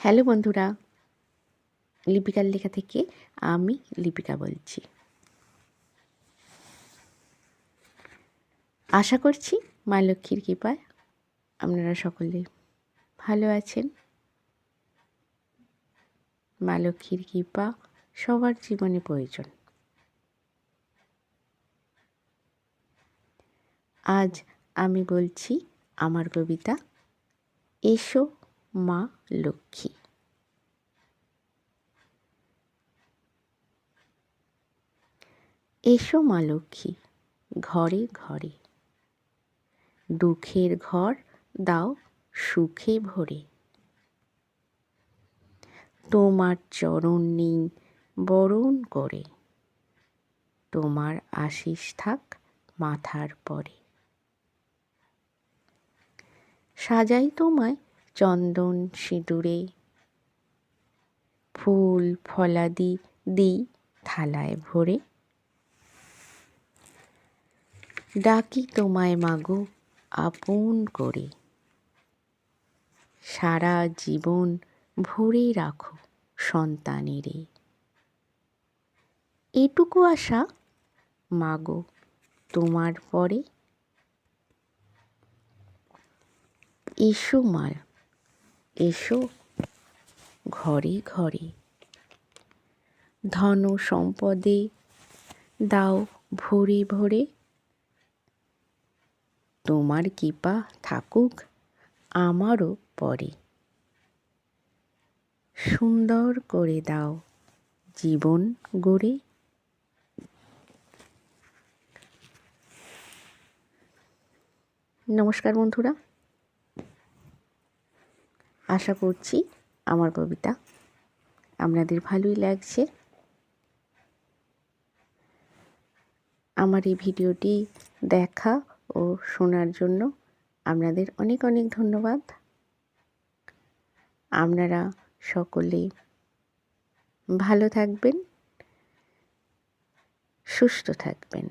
Hello বন্ধুরা, লিপিকার লেখা থেকে আমি লিপিকা বলছি। আশা করছি মা লক্ষ্মীর কৃপায় আপনারা সকলে ভালো আছেন। মা লক্ষ্মীর কৃপা সবার জীবনে প্রয়োজন। আজ আমি বলছি আমার কবিতা, এসো মা লক্ষ্মী। এসো মা লক্ষ্মী, ঘরে ঘরে। দুঃখের ঘর দাও সুখে ভরে। তোমার চরণ নেই বরণ করে। তোমার আশিস থাক মাথার পরে। সাজাই তোমায় চন্দন সিঁদুরে ফুল ফলাদি দিই থালায় ভরে। ডাকি তোমায় মাগো আপন করে। সারা জীবন ভরে রাখো সন্তানেরে। এটুকু আশা মাগো তোমার পরে। এসো মার এসো ঘরে ঘরে। ধন সম্পদে দাও ভরে ভরে। তোমার কৃপা থাকুক আমারও পরে। সুন্দর করে দাও জীবন গড়ে। নমস্কার বন্ধুরা। আশা করছি আমার কবিতা আপনাদের ভালোই লাগছে। আমার এই ভিডিওটি দেখা ও শোনার জন্য আপনাদের অনেক অনেক ধন্যবাদ। আপনারা সকলে ভালো থাকবেন, সুস্থ থাকবেন।